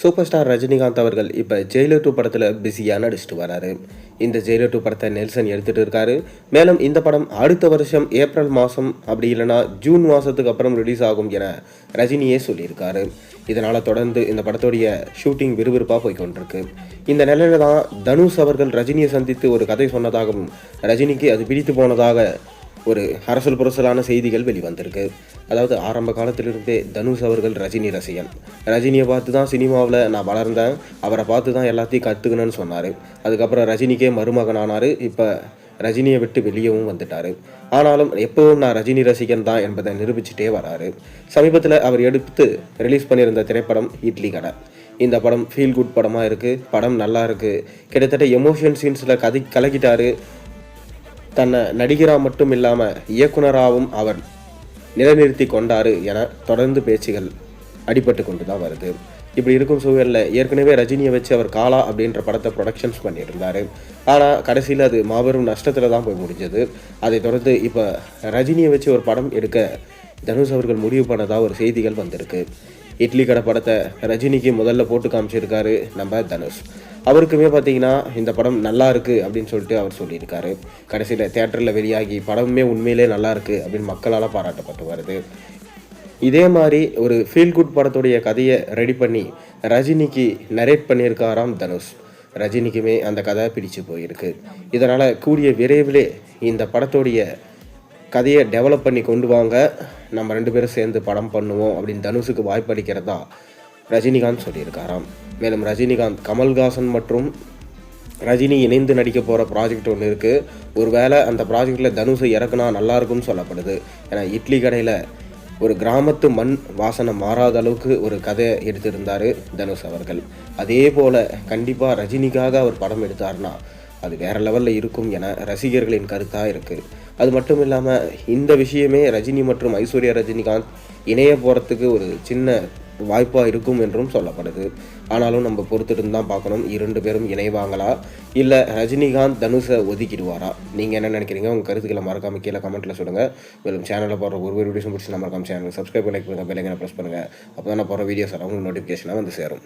Super star Rajinikanth அவர்கள் இப்போ Jailer two படத்தில் பிஸியாக நடிச்சிட்டு வராரு. இந்த ஜெயிலர் டூ படத்தை நெல்சன் எடுத்துகிட்டு இருக்காரு. மேலும் இந்த படம் அடுத்த வருஷம் ஏப்ரல் மாதம் அப்படி இல்லைனா ஜூன் மாதத்துக்கு அப்புறம் ரிலீஸ் ஆகும் என ரஜினியே சொல்லியிருக்காரு. இதனால் தொடர்ந்து இந்த படத்துடைய ஷூட்டிங் விறுவிறுப்பாக போய்கொண்டிருக்கு. இந்த நிலையில தான் தனுஷ் அவர்கள் ரஜினியை சந்தித்து ஒரு கதை சொன்னதாகவும் ரஜினிக்கு அது பிடித்து போனதாக ஒரு அரசல் புரசலான செய்திகள் வெளிவந்திருக்கு. அதாவது ஆரம்ப காலத்திலிருந்தே தனுஷ் அவர்கள் ரஜினி ரசிகன். ரஜினியை பார்த்து தான் சினிமாவில் நான் வளர்ந்தேன். அவரை பார்த்து தான் எல்லாத்தையும் கற்றுக்கணும்னு சொன்னார். அதுக்கப்புறம் ரஜினிக்கே மருமகன் ஆனார் இப்போ ரஜினியை விட்டு வெளியவும் வந்துட்டார். ஆனாலும் எப்பவும் நான் ரஜினி ரசிகன் தான் என்பதை நிரூபிச்சுட்டே வராரு. சமீபத்தில் அவர் எடுத்து ரிலீஸ் பண்ணியிருந்த திரைப்படம் இட்லி கடை. இந்த படம் ஃபீல் குட் படமாக இருக்குது படம் நல்லா இருக்குது கிட்டத்தட்ட எமோஷன் சீன்ஸில் கதை கலக்கிட்டாரு. தன்னை நடிகராக மட்டும் இல்லாமல் இயக்குனராகவும் அவர் நிலைநிறுத்தி கொண்டாரு என தொடர்ந்து பேச்சுகள் அடிபட்டு கொண்டு தான் வருது. இப்படி இருக்கும் சூழலில் ஏற்கனவே ரஜினியை வச்சு அவர் காலா அப்படின்ற படத்தை ப்ரொடக்ஷன்ஸ் பண்ணியிருந்தார். ஆனால் கடைசியில் அது மாபெரும் நஷ்டத்தில் தான் போய் முடிஞ்சது. அதை தொடர்ந்து இப்போ ரஜினியை வச்சு ஒரு படம் எடுக்க தனுஷ் அவர்கள் முடிவு பண்ணதாக ஒரு செய்திகள் வந்திருக்கு. இட்லி கடை படத்தை ரஜினிக்கு முதல்ல போட்டு காமிச்சிருக்காரு நம்ம தனுஷ். அவருக்குமே பார்த்தீங்கன்னா இந்த படம் நல்லா இருக்குது அப்படின்னு சொல்லிட்டு அவர் சொல்லியிருக்காரு. கடைசியில் தேட்டரில் வெளியாகி படமுமே உண்மையிலே நல்லா இருக்குது அப்படின்னு மக்களால் பாராட்டப்பட்டு வருது. இதே மாதிரி ஒரு ஃபீல் குட் படத்துடைய கதையை ரெடி பண்ணி ரஜினிக்கு நரேட் பண்ணியிருக்காராம் தனுஷ். ரஜினிக்குமே அந்த கதை பிடிச்சு போயிருக்கு. இதனால் கூடிய விரைவிலே இந்த படத்துடைய கதையை டெவலப் பண்ணி கொண்டு வாங்க. நம்ம ரெண்டு பேரும் சேர்ந்து படம் பண்ணுவோம் அப்படின்னு தனுஷுக்கு வாய்ப்பளிக்கிறதா ரஜினிகாந்த் சொல்லியிருக்காராம். மேலும் ரஜினிகாந்த் கமல்ஹாசன் மற்றும் ரஜினி இணைந்து நடிக்க போகிற ப்ராஜெக்ட் ஒன்று இருக்குது ஒருவேளை அந்த ப்ராஜெக்டில் தனுஷை இறக்குனா நல்லாயிருக்கும்னு சொல்லப்படுது. ஏன்னா இட்லி கடையில் ஒரு கிராமத்து மண் வாசனை மாறாத அளவுக்கு ஒரு கதை எடுத்திருந்தார் தனுஷ் அவர்கள். அதே போல் கண்டிப்பாக ரஜினிக்காக அவர் படம் எடுத்தார்னா அது வேறு லெவலில் இருக்கும் என ரசிகர்களின் கருத்தாக இருக்குது அது மட்டும் இல்லாமல் இந்த விஷயமே ரஜினி மற்றும் ஐஸ்வர்யா ரஜினிகாந்த் இணைய போகிறதுக்கு ஒரு சின்ன வாய்ப்பாக இருக்கும் என்றும் சொல்லப்படுது. ஆனாலும் நம்ம பொறுத்துட்டு தான் பார்க்கணும். இரண்டு பேரும் இணைவாங்களா? இல்லை ரஜினிகாந்த் தனுஷை ஒதுக்கிடுவாரா? நீங்கள் என்ன நினைக்கிறீங்க? உங்கள் கருத்துக்களை மறக்காம கீழே கமெண்ட்டில் சொல்லுங்கள் மேலும் சேனலில் போடுற ஒரு வீடியோஸும் பிடிச்சி மறக்காம சேனல் சப்ஸ்கிரைப் பண்ணி ப்ரெஸ் பண்ணுங்கள் அப்போ தான் போகிற வீடியோஸ் உங்களுக்கு நோட்டிஃபிகேஷனாக வந்து சேரும்.